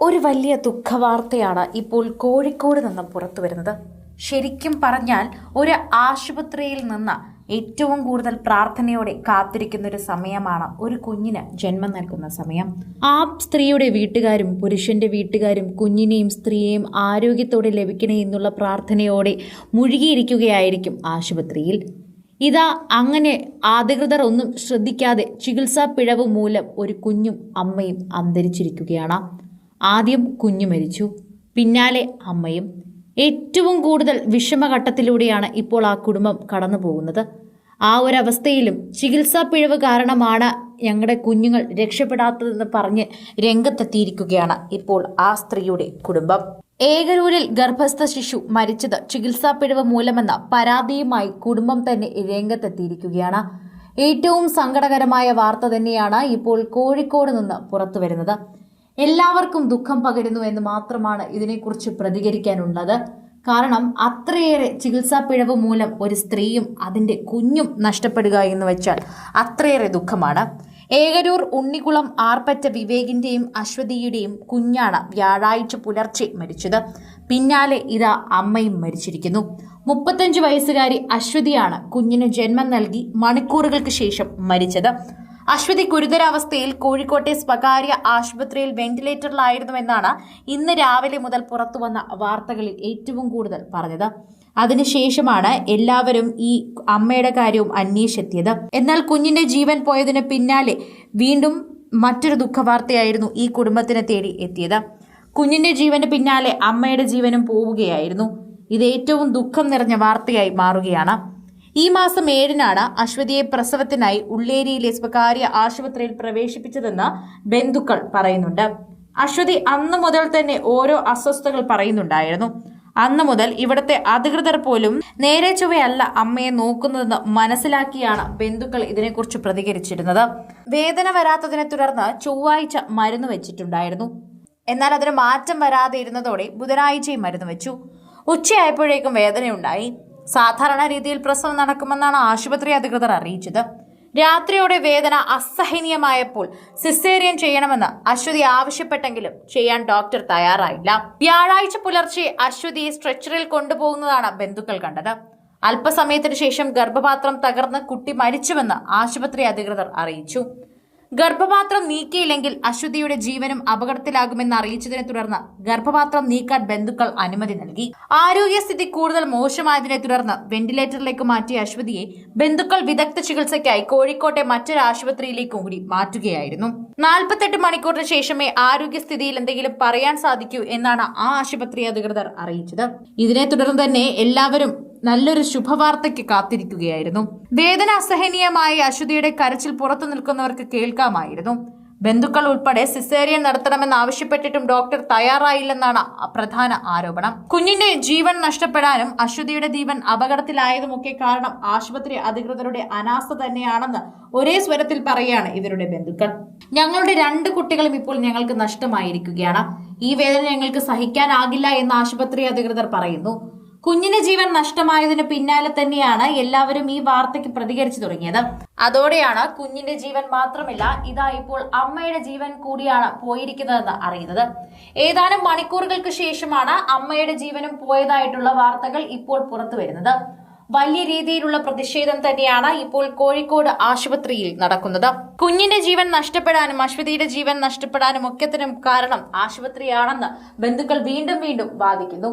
ഒരു വലിയ ദുഃഖവാർത്തയാണ് ഇപ്പോൾ കോഴിക്കോട് നിന്നും പുറത്തു വരുന്നത്. ശരിക്കും പറഞ്ഞാൽ ഒരു ആശുപത്രിയിൽ നിന്ന് ഏറ്റവും കൂടുതൽ പ്രാർത്ഥനയോടെ കാത്തിരിക്കുന്ന ഒരു സമയമാണ് ഒരു കുഞ്ഞിന് ജന്മം നൽകുന്ന സമയം. ആ സ്ത്രീയുടെ വീട്ടുകാരും പുരുഷന്റെ വീട്ടുകാരും കുഞ്ഞിനെയും സ്ത്രീയെയും ആരോഗ്യത്തോടെ ലഭിക്കണേ എന്നുള്ള പ്രാർത്ഥനയോടെ മുഴുകിയിരിക്കുകയായിരിക്കും ആശുപത്രിയിൽ. ഇതാ അങ്ങനെ അധികൃതർ ഒന്നും ശ്രദ്ധിക്കാതെ ചികിത്സാ പിഴവ് മൂലം ഒരു കുഞ്ഞും അമ്മയും അന്തരിച്ചിരിക്കുകയാണ്. ആദ്യം കുഞ്ഞു മരിച്ചു. പിന്നാലെ അമ്മയും. ഏറ്റവും കൂടുതൽ വിഷമഘട്ടത്തിലൂടെയാണ് ഇപ്പോൾ ആ കുടുംബം കടന്നു പോകുന്നത് ആ ഒരവസ്ഥയിലും ചികിത്സാ പിഴവ് കാരണമാണ് ഞങ്ങളുടെ കുഞ്ഞുങ്ങൾ രക്ഷപ്പെടാത്തതെന്ന് പറഞ്ഞ് രംഗത്തെത്തിയിരിക്കുകയാണ് ഇപ്പോൾ ആ സ്ത്രീയുടെ കുടുംബം. ഏകരൂരിൽ ഗർഭസ്ഥ ശിശു മരിച്ചത് ചികിത്സാ പിഴവ് മൂലമെന്ന പരാതിയുമായി കുടുംബം തന്നെ രംഗത്തെത്തിയിരിക്കുകയാണ്. ഏറ്റവും സങ്കടകരമായ വാർത്ത തന്നെയാണ് ഇപ്പോൾ കോഴിക്കോട് നിന്ന് പുറത്തു വരുന്നത് എല്ലാവർക്കും ദുഃഖം പകരുന്നു എന്ന് മാത്രമാണ് ഇതിനെക്കുറിച്ച് പ്രതികരിക്കാനുള്ളത്. കാരണം അത്രയേറെ ചികിത്സാ പിഴവ് മൂലം ഒരു സ്ത്രീയും അതിന്റെ കുഞ്ഞും നഷ്ടപ്പെടുക എന്ന് വെച്ചാൽ അത്രയേറെ ദുഃഖമാണ്. ഏകരൂർ ഉണ്ണികുളം ആർപ്പറ്റ വിവേകിന്റെയും അശ്വതിയുടെയും കുഞ്ഞാണ് വ്യാഴാഴ്ച പുലർച്ചെ മരിച്ചത്. പിന്നാലെ ഇതാ അമ്മയും മരിച്ചിരിക്കുന്നു. മുപ്പത്തഞ്ച് വയസ്സുകാരി അശ്വതിയാണ് കുഞ്ഞിന് ജന്മം നൽകി മണിക്കൂറുകൾക്ക് ശേഷം മരിച്ചത്. അശ്വതി ഗുരുതരാവസ്ഥയിൽ കോഴിക്കോട്ടെ സ്വകാര്യ ആശുപത്രിയിൽ വെന്റിലേറ്ററിലായിരുന്നുവെന്നാണ് ഇന്ന് രാവിലെ മുതൽ പുറത്തുവന്ന വാർത്തകളിൽ ഏറ്റവും കൂടുതൽ പറഞ്ഞത്. അതിനുശേഷമാണ് എല്ലാവരും ഈ അമ്മയുടെ കാര്യവും അന്വേഷിച്ചെത്തിയത്. എന്നാൽ കുഞ്ഞിന്റെ ജീവൻ പോയതിന് പിന്നാലെ വീണ്ടും മറ്റൊരു ദുഃഖവാർത്തയായിരുന്നു ഈ കുടുംബത്തിനെ തേടി എത്തിയത്. കുഞ്ഞിന്റെ ജീവന് പിന്നാലെ അമ്മയുടെ ജീവനും പോവുകയായിരുന്നു. ഇത് ഏറ്റവും ദുഃഖം നിറഞ്ഞ വാർത്തയായി മാറുകയാണ്. ഈ മാസം ഏഴിനാണ് അശ്വതിയെ പ്രസവത്തിനായി ഉള്ളേരിയിലെ സ്വകാര്യ ആശുപത്രിയിൽ പ്രവേശിപ്പിച്ചതെന്ന് ബന്ധുക്കൾ പറയുന്നുണ്ട്. അശ്വതി അന്നു മുതൽ തന്നെ ഓരോ അസ്വസ്ഥതകൾ പറയുന്നുണ്ടായിരുന്നു. അന്നു മുതൽ ഇവിടുത്തെ അധികൃതർ പോലും നേരെ ചൊവ്വയല്ല അമ്മയെ നോക്കുന്നതെന്ന് മനസ്സിലാക്കിയാണ് ബന്ധുക്കൾ ഇതിനെക്കുറിച്ച് പ്രതികരിച്ചിരുന്നത്. വേദന വരാത്തതിനെ തുടർന്ന് ചൊവ്വാഴ്ച മരുന്ന് വെച്ചിട്ടുണ്ടായിരുന്നു. എന്നാൽ അതിന് മാറ്റം വരാതെ ഇരുന്നതോടെ ബുധനാഴ്ചയും മരുന്ന് വെച്ചു. ഉച്ചയായപ്പോഴേക്കും വേദനയുണ്ടായി. സാധാരണ രീതിയിൽ പ്രസവം നടക്കുമെന്നാണ് ആശുപത്രി അധികൃതർ അറിയിച്ചത്. രാത്രിയോടെ വേദന അസഹനീയമായപ്പോൾ സിസേറിയൻ ചെയ്യണമെന്ന് അശ്വതി ആവശ്യപ്പെട്ടെങ്കിലും ചെയ്യാൻ ഡോക്ടർ തയ്യാറായില്ല. വ്യാഴാഴ്ച പുലർച്ചെ അശ്വതിയെ സ്ട്രെച്ചറിൽ കൊണ്ടുപോകുന്നതാണ് ബന്ധുക്കൾ കണ്ടത്. അല്പസമയത്തിന് ശേഷം ഗർഭപാത്രം തകർന്ന് കുട്ടി മരിച്ചുവെന്ന് ആശുപത്രി അധികൃതർ അറിയിച്ചു. ഗർഭപാത്രം നീക്കിയില്ലെങ്കിൽ അശ്വതിയുടെ ജീവനും അപകടത്തിലാകുമെന്ന് അറിയിച്ചതിനെ തുടർന്ന് ഗർഭപാത്രം നീക്കാൻ ബന്ധുക്കൾ അനുമതി നൽകി. ആരോഗ്യസ്ഥിതി കൂടുതൽ മോശമായതിനെ തുടർന്ന് വെന്റിലേറ്ററിലേക്ക് മാറ്റിയ അശ്വതിയെ ബന്ധുക്കൾ വിദഗ്ധ ചികിത്സയ്ക്കായി കോഴിക്കോട്ടെ മറ്റൊരു ആശുപത്രിയിലേക്കും കൂടി മാറ്റുകയായിരുന്നു. നാൽപ്പത്തെട്ട് മണിക്കൂറിന് ശേഷമേ ആരോഗ്യസ്ഥിതിയിൽ എന്തെങ്കിലും പറയാൻ സാധിക്കൂ എന്നാണ് ആ ആശുപത്രി അധികൃതർ അറിയിച്ചത്. ഇതിനെ തുടർന്ന് തന്നെ എല്ലാവരും നല്ലൊരു ശുഭവാർത്തയ്ക്ക് കാത്തിരിക്കുകയായിരുന്നു. വേദന അസഹനീയമായി അശ്വതിയുടെ കരച്ചിൽ പുറത്തു നിൽക്കുന്നവർക്ക് കേൾക്കാമായിരുന്നു. ബന്ധുക്കൾ ഉൾപ്പെടെ സിസേറിയൻ നടത്തണമെന്ന് ആവശ്യപ്പെട്ടിട്ടും ഡോക്ടർ തയ്യാറായില്ലെന്നാണ് പ്രധാന ആരോപണം. കുഞ്ഞിന്റെ ജീവൻ നഷ്ടപ്പെടാനും അശ്വതിയുടെ ജീവൻ അപകടത്തിലായതുമൊക്കെ കാരണം ആശുപത്രി അധികൃതരുടെ അനാസ്ഥ തന്നെയാണെന്ന് ഒരേ സ്വരത്തിൽ പറയുകയാണ് ഇവരുടെ ബന്ധുക്കൾ. ഞങ്ങളുടെ രണ്ട് കുട്ടികളും ഇപ്പോൾ ഞങ്ങൾക്ക് നഷ്ടമായിരിക്കുകയാണ്. ഈ വേദന ഞങ്ങൾക്ക് സഹിക്കാനാകില്ല എന്ന് ആശുപത്രി അധികൃതർ പറയുന്നു. കുഞ്ഞിന്റെ ജീവൻ നഷ്ടമായതിന് പിന്നാലെ തന്നെയാണ് എല്ലാവരും ഈ വാർത്തയ്ക്ക് പ്രതികരിച്ചു തുടങ്ങിയത്. അതോടെയാണ് കുഞ്ഞിന്റെ ജീവൻ മാത്രമല്ല ഇതാ ഇപ്പോൾ അമ്മയുടെ ജീവൻ കൂടിയാണ് പോയിരിക്കുന്നതെന്ന് അറിയുന്നത്. ഏതാനും മണിക്കൂറുകൾക്ക് ശേഷമാണ് അമ്മയുടെ ജീവനും പോയതായിട്ടുള്ള വാർത്തകൾ ഇപ്പോൾ പുറത്തു വരുന്നത്. വലിയ രീതിയിലുള്ള പ്രതിഷേധം തന്നെയാണ് ഇപ്പോൾ കോഴിക്കോട് ആശുപത്രിയിൽ നടക്കുന്നത്. കുഞ്ഞിന്റെ ജീവൻ നഷ്ടപ്പെടാനും അശ്വതിയുടെ ജീവൻ നഷ്ടപ്പെടാനും ഒക്കത്തിനും കാരണം ആശുപത്രിയാണെന്ന് ബന്ധുക്കൾ വീണ്ടും വീണ്ടും വാദിക്കുന്നു.